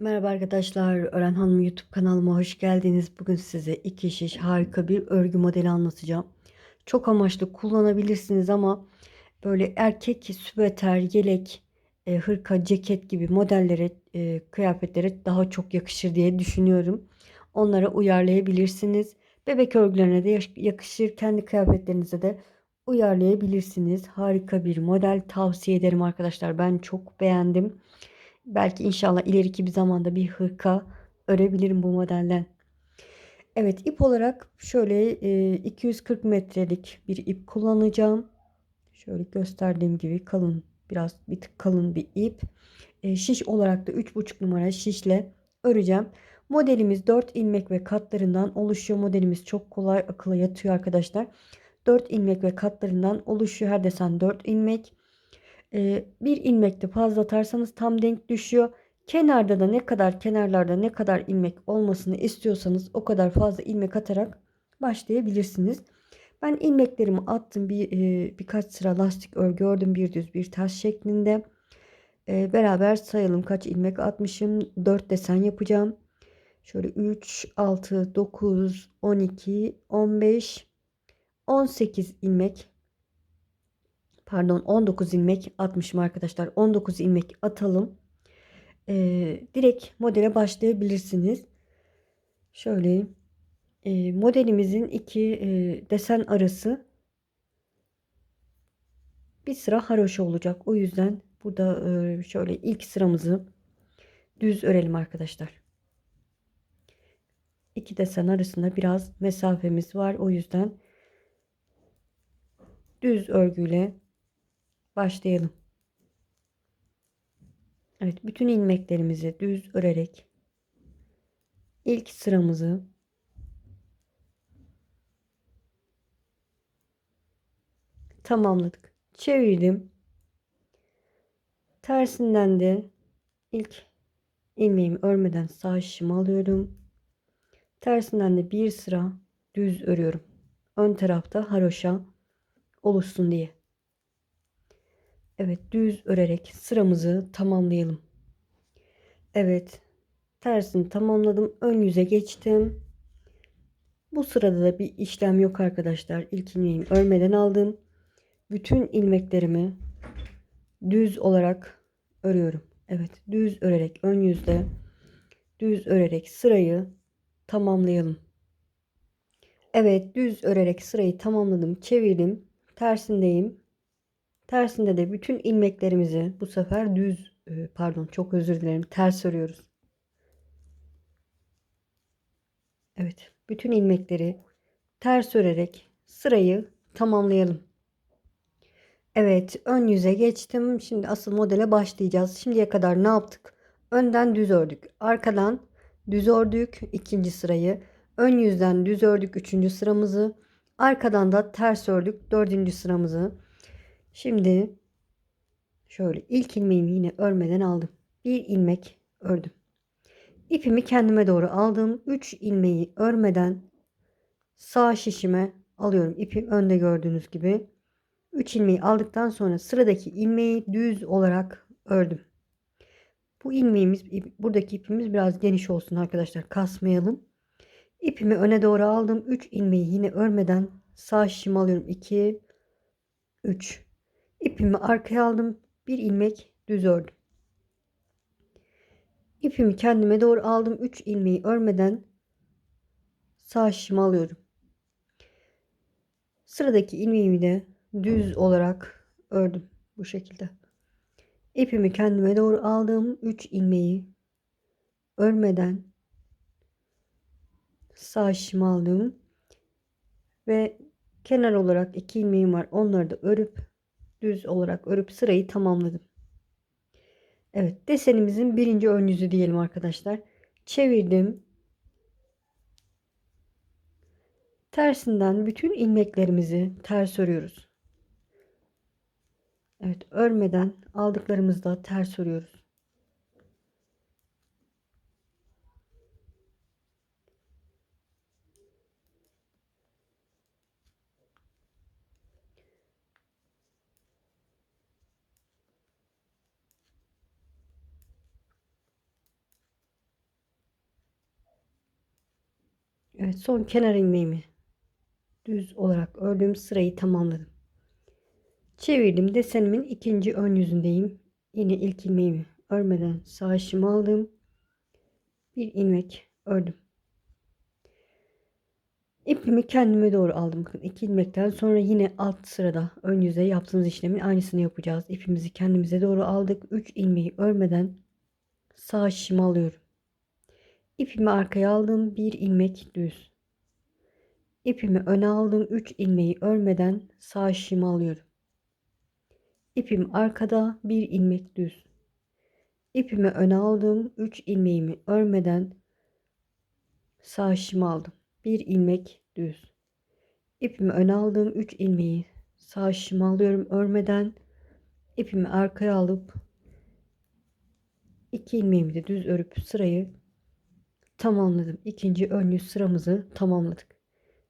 Merhaba arkadaşlar, Öğren Hanım YouTube kanalıma hoş geldiniz. Bugün size iki şiş harika bir örgü modeli anlatacağım. Çok amaçlı kullanabilirsiniz ama böyle erkek süveter, yelek, e, hırka, ceket gibi modellere, e, kıyafetlere daha çok yakışır diye düşünüyorum. Onlara uyarlayabilirsiniz. Bebek örgülerine de yakışır, kendi kıyafetlerinize de uyarlayabilirsiniz. Harika bir model tavsiye ederim arkadaşlar. Ben çok beğendim. Belki inşallah ileriki bir zamanda bir hırka örebilirim bu modelden. Evet ip olarak şöyle 240 metrelik bir ip kullanacağım. Şöyle gösterdiğim gibi kalın biraz bir tık kalın bir ip. Şiş olarak da 3,5 numara şişle öreceğim. Modelimiz 4 ilmek ve katlarından oluşuyor. Modelimiz çok kolay akıla yatıyor arkadaşlar. 4 ilmek ve katlarından oluşuyor. Her desen 4 ilmek. Ee, bir ilmekte fazla atarsanız tam denk düşüyor. Kenarda da ne kadar kenarlarda ne kadar ilmek olmasını istiyorsanız o kadar fazla ilmek atarak başlayabilirsiniz. Ben ilmeklerimi attım bir e, birkaç sıra lastik örgü ördüm bir düz bir taş şeklinde. E, beraber sayalım kaç ilmek atmışım. 4 desen yapacağım. Şöyle 3, 6, 9, 12, 15, 18 ilmek pardon 19 ilmek atmışım arkadaşlar. 19 ilmek atalım. Ee, direkt modele başlayabilirsiniz. Şöyle e, modelimizin iki e, desen arası bir sıra haroşa olacak. O yüzden burada e, şöyle ilk sıramızı düz örelim arkadaşlar. İki desen arasında biraz mesafemiz var. O yüzden düz örgüyle başlayalım. Evet bütün ilmeklerimizi düz örerek ilk sıramızı tamamladık. Çevirdim. Tersinden de ilk ilmeğimi örmeden sağ şişimi alıyorum. Tersinden de bir sıra düz örüyorum. Ön tarafta haroşa oluşsun diye. Evet düz örerek sıramızı tamamlayalım. Evet tersini tamamladım. Ön yüze geçtim. Bu sırada da bir işlem yok arkadaşlar. İlk ilmeğimi örmeden aldım. Bütün ilmeklerimi düz olarak örüyorum. Evet düz örerek ön yüzde düz örerek sırayı tamamlayalım. Evet düz örerek sırayı tamamladım. Çevirdim. Tersindeyim. Tersinde de bütün ilmeklerimizi bu sefer düz e, pardon çok özür dilerim ters örüyoruz. Evet bütün ilmekleri ters örerek sırayı tamamlayalım. Evet ön yüze geçtim. Şimdi asıl modele başlayacağız. Şimdiye kadar ne yaptık? Önden düz ördük. Arkadan düz ördük ikinci sırayı. Ön yüzden düz ördük üçüncü sıramızı. Arkadan da ters ördük dördüncü sıramızı. Şimdi şöyle ilk ilmeğimi yine örmeden aldım. Bir ilmek ördüm. İpimi kendime doğru aldım. 3 ilmeği örmeden sağ şişime alıyorum. İpi önde gördüğünüz gibi. 3 ilmeği aldıktan sonra sıradaki ilmeği düz olarak ördüm. Bu ilmeğimiz buradaki ipimiz biraz geniş olsun arkadaşlar. Kasmayalım. İpimi öne doğru aldım. 3 ilmeği yine örmeden sağ şişime alıyorum. 2 3 İpimi arkaya aldım. Bir ilmek düz ördüm. İpimi kendime doğru aldım. 3 ilmeği örmeden sağ şişimi alıyorum. Sıradaki ilmeğimi de düz olarak ördüm bu şekilde. İpimi kendime doğru aldım. 3 ilmeği örmeden sağ şişimi aldım. Ve kenar olarak iki ilmeğim var. Onları da örüp düz olarak örüp sırayı tamamladım. Evet desenimizin birinci ön yüzü diyelim arkadaşlar. Çevirdim. Tersinden bütün ilmeklerimizi ters örüyoruz. Evet örmeden aldıklarımızda ters örüyoruz. Evet son kenar ilmeğimi düz olarak ördüm. Sırayı tamamladım. Çevirdim. Desenimin ikinci ön yüzündeyim. Yine ilk ilmeğimi örmeden sağ işimi aldım. Bir ilmek ördüm. İpimi kendime doğru aldım. Bakın iki ilmekten sonra yine alt sırada ön yüze yaptığımız işlemin aynısını yapacağız. İpimizi kendimize doğru aldık. 3 ilmeği örmeden sağ şişimi alıyorum. İpimi arkaya aldım. Bir ilmek düz. İpimi öne aldım. 3 ilmeği örmeden sağ şişimi alıyorum. İpim arkada. Bir ilmek düz. İpimi öne aldım. 3 ilmeğimi örmeden sağ şişimi aldım. Bir ilmek düz. İpimi öne aldım. 3 ilmeği sağ şişimi alıyorum örmeden. İpimi arkaya alıp 2 ilmeğimi de düz örüp sırayı tamamladım. İkinci ön yüz sıramızı tamamladık.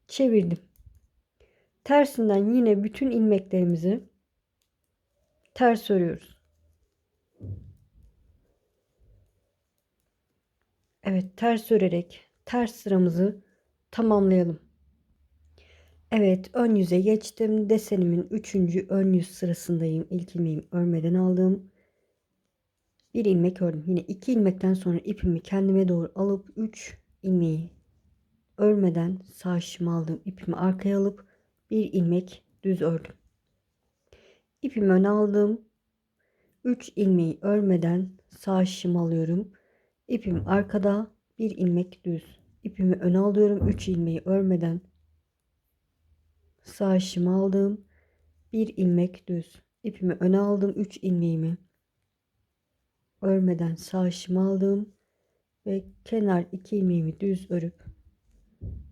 Çevirdim. Tersinden yine bütün ilmeklerimizi ters örüyoruz. Evet ters örerek ters sıramızı tamamlayalım. Evet ön yüze geçtim. Desenimin 3. ön yüz sırasındayım. İlk ilmeğimi örmeden aldım. Bir ilmek ördüm. Yine iki ilmekten sonra ipimi kendime doğru alıp 3 ilmeği örmeden sağ şişimi aldım. İpimi arkaya alıp bir ilmek düz ördüm. İpimi öne aldım. 3 ilmeği örmeden sağ şişimi alıyorum. İpim arkada bir ilmek düz. İpimi öne alıyorum. 3 ilmeği örmeden sağ şişimi aldım. Bir ilmek düz. İpimi öne aldım. 3 ilmeğimi örmeden sağ şişimi aldım ve kenar 2 ilmeğimi düz örüp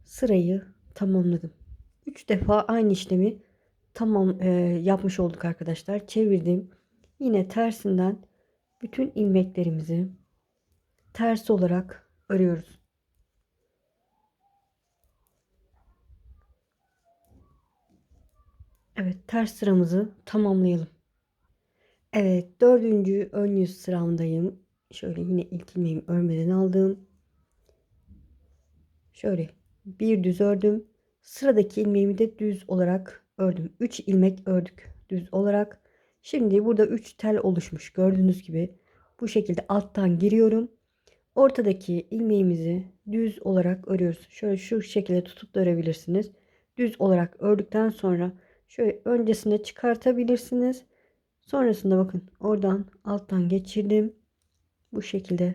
sırayı tamamladım. 3 defa aynı işlemi tamam e, yapmış olduk arkadaşlar. Çevirdim. Yine tersinden bütün ilmeklerimizi ters olarak örüyoruz. Evet ters sıramızı tamamlayalım. Evet dördüncü ön yüz sıramdayım. Şöyle yine ilk ilmeğimi örmeden aldım. Şöyle bir düz ördüm. Sıradaki ilmeğimi de düz olarak ördüm. 3 ilmek ördük düz olarak. Şimdi burada 3 tel oluşmuş gördüğünüz gibi. Bu şekilde alttan giriyorum. Ortadaki ilmeğimizi düz olarak örüyoruz. Şöyle şu şekilde tutup da örebilirsiniz. Düz olarak ördükten sonra şöyle öncesinde çıkartabilirsiniz. Sonrasında bakın oradan alttan geçirdim. Bu şekilde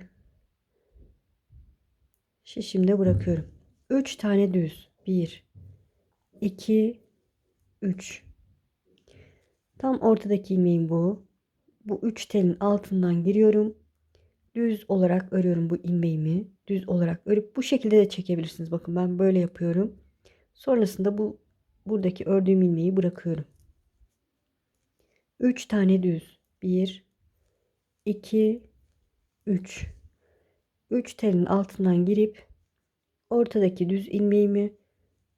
şişimde bırakıyorum. 3 tane düz. 1 2 3 Tam ortadaki ilmeğim bu. Bu 3 telin altından giriyorum. Düz olarak örüyorum bu ilmeğimi. Düz olarak örüp bu şekilde de çekebilirsiniz. Bakın ben böyle yapıyorum. Sonrasında bu buradaki ördüğüm ilmeği bırakıyorum. 3 tane düz. 1 2 3 3 telin altından girip ortadaki düz ilmeğimi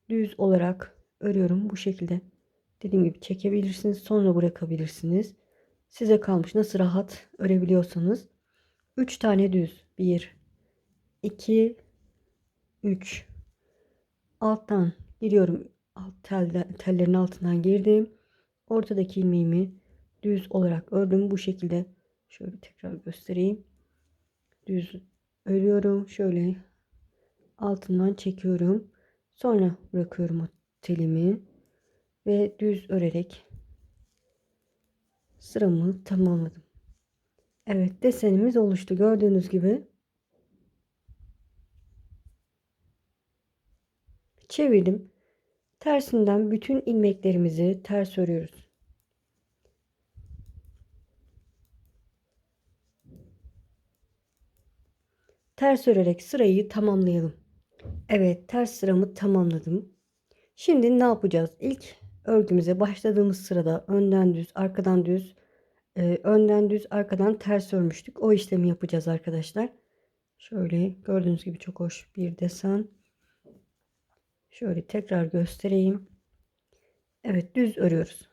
düz olarak örüyorum bu şekilde. Dediğim gibi çekebilirsiniz, sonra bırakabilirsiniz. Size kalmış nasıl rahat örebiliyorsanız. 3 tane düz. 1 2 3 alttan giriyorum. Alt telde, tellerin altından girdim. Ortadaki ilmeğimi düz olarak ördüm. Bu şekilde şöyle tekrar göstereyim. Düz örüyorum. Şöyle altından çekiyorum. Sonra bırakıyorum telimi ve düz örerek sıramı tamamladım. Evet desenimiz oluştu. Gördüğünüz gibi çevirdim. Tersinden bütün ilmeklerimizi ters örüyoruz. Ters örerek sırayı tamamlayalım. Evet ters sıramı tamamladım. Şimdi ne yapacağız? İlk örgümüze başladığımız sırada önden düz, arkadan düz, e, önden düz, arkadan ters örmüştük. O işlemi yapacağız arkadaşlar. Şöyle gördüğünüz gibi çok hoş bir desen. Şöyle tekrar göstereyim. Evet düz örüyoruz.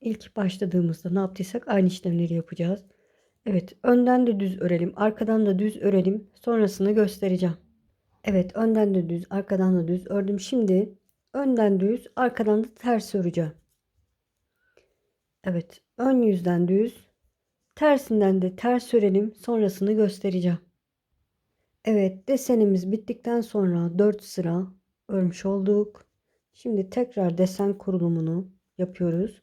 İlk başladığımızda ne yaptıysak aynı işlemleri yapacağız. Evet önden de düz örelim, arkadan da düz örelim. Sonrasını göstereceğim. Evet önden de düz arkadan da düz ördüm. Şimdi önden düz arkadan da ters öreceğim. Evet ön yüzden düz tersinden de ters örelim sonrasını göstereceğim. Evet desenimiz bittikten sonra 4 sıra örmüş olduk. Şimdi tekrar desen kurulumunu yapıyoruz.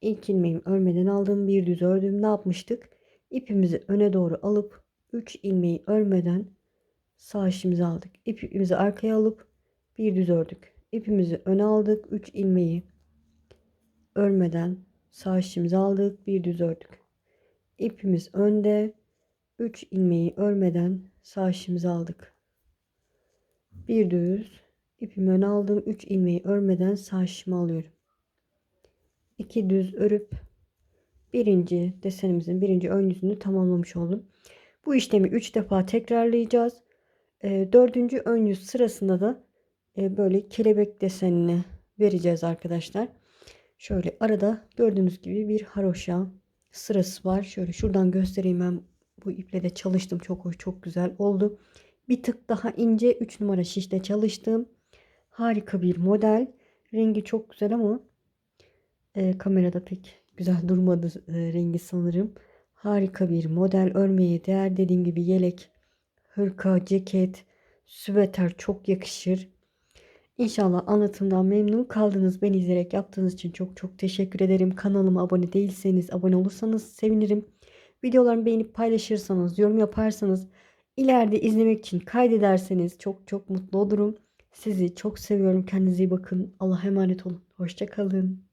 İlk ilmeğimi örmeden aldım. Bir düz ördüm. Ne yapmıştık? İpimizi öne doğru alıp 3 ilmeği örmeden sağ işimizi aldık. İpimizi arkaya alıp bir düz ördük. İpimizi öne aldık. 3 ilmeği örmeden sağ işimizi aldık. Bir düz ördük. İpimiz önde. 3 ilmeği örmeden sağ işimizi aldık. Bir düz ipimi öne aldım. 3 ilmeği örmeden sağ işimi alıyorum. 2 düz örüp birinci desenimizin birinci ön yüzünü tamamlamış oldum. Bu işlemi 3 defa tekrarlayacağız. E, dördüncü ön yüz sırasında da e, böyle kelebek desenini vereceğiz arkadaşlar. Şöyle arada gördüğünüz gibi bir haroşa sırası var. Şöyle şuradan göstereyim ben bu iple de çalıştım. Çok hoş, çok güzel oldu. Bir tık daha ince 3 numara şişte çalıştım. Harika bir model. Rengi çok güzel ama e, kamerada pek güzel durmadı e, rengi sanırım. Harika bir model. Örmeye değer dediğim gibi yelek, hırka, ceket, süveter çok yakışır. İnşallah anlatımdan memnun kaldınız. Beni izleyerek yaptığınız için çok çok teşekkür ederim. Kanalıma abone değilseniz abone olursanız sevinirim. Videolarımı beğenip paylaşırsanız, yorum yaparsanız, ileride izlemek için kaydederseniz çok çok mutlu olurum. Sizi çok seviyorum. Kendinize iyi bakın. Allah'a emanet olun. Hoşçakalın.